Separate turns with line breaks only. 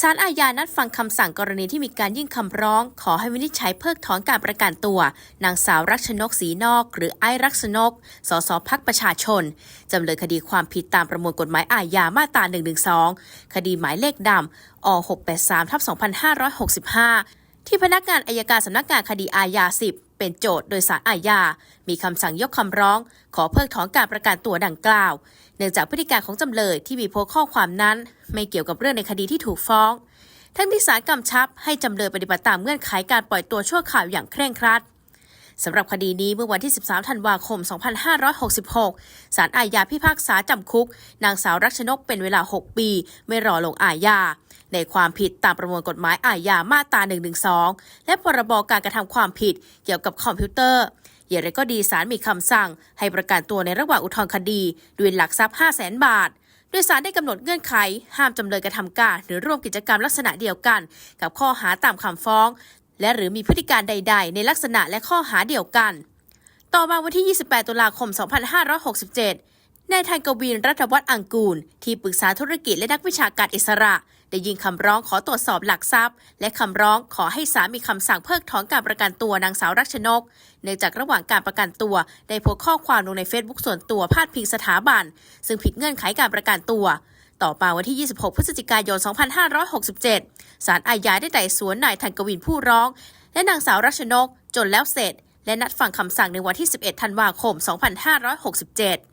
ศาลอาญานัดฟังคำสั่งกรณีที่มีการยื่นคำร้อง ขอให้วินิจฉัยเพิกถอนการประกันตัว นางสาวรักชนกศรีนอก หรือไอ้รักชนก สสพักประชาชน จำเลยคดีความผิดตามประมวลกฎหมายอาญามาตรา 112 คดีหมายเลขดำอ683ทับ2565 ที่พนักงานอายการสำนักงานคดีอาญา 10 เป็นโจทย์โดยสารอาญา มีคำสั่งยกคำร้อง ขอเพิกถอนการประกันตัวดังกล่าว เนื่องจากพฤติการของจำเลยที่มีโพสข้อความนั้น ไม่เกี่ยวกับเรื่องในคดีที่ถูกฟ้อง ทั้งที่ศาลกำชับให้จำเลยปฏิบัติตามเงื่อนไขการปล่อยตัวชั่วคราวอย่างเคร่งครัด สำหรับคดีนี้เมื่อวันที่ 13 ธันวาคม 2566 ศาลอาญาพิพากษาจำคุก นางสาวรักชนกเป็นเวลา 6 ปี ไม่รอลงอาญา ในความผิดตามประมวลกฎหมายอาญามาตรา 112 และพรบการกระทำความผิดเกี่ยวกับคอมพิวเตอร์อย่างไรก็ดีศาลมีคำสั่ง ให้ประกันตัวในระหว่างอุทธรณ์คดีด้วยหลักทรัพย์ 5 0 0 0 0 0 บาท โดยสารได้กำหนดเงื่อนไข ห้ามจำเลยกระทำการ หรือร่วมกิจกรรมลักษณะเดียวกัน กับข้อหาตามคำฟ้อง และหรือมีพฤติการใด ๆ ในลักษณะและข้อหาเดียวกัน ต่อมาวันที่ 28 ตุลาคม 2567 นายทันกวีนรัฐวัฒน์อังกูล ที่ปรึกษาธุรกิจและนักวิชาการอิสระ ได้ยินคำร้องขอตรวจสอบหลักทรัพย์ และคำร้องขอให้ศาลมีคำสั่งเพิกถอนการประกันตัวนางสาวรักชนก เนื่องจากระหว่างการประกันตัวได้โพสต์ข้อความลงในเฟซบุ๊กส่วนตัวพาดพิงสถาบัน ซึ่งผิดเงื่อนไขการประกันตัว ต่อมาวันที่ 26 พฤศจิกายน 2567 ศาลอาญาได้ไต่สวนนายธันกวินผู้ร้อง และนางสาวรัชนกจนแล้วเสร็จ และนัดฟังคำสั่งในวันที่ 11 ธันวาคม 2567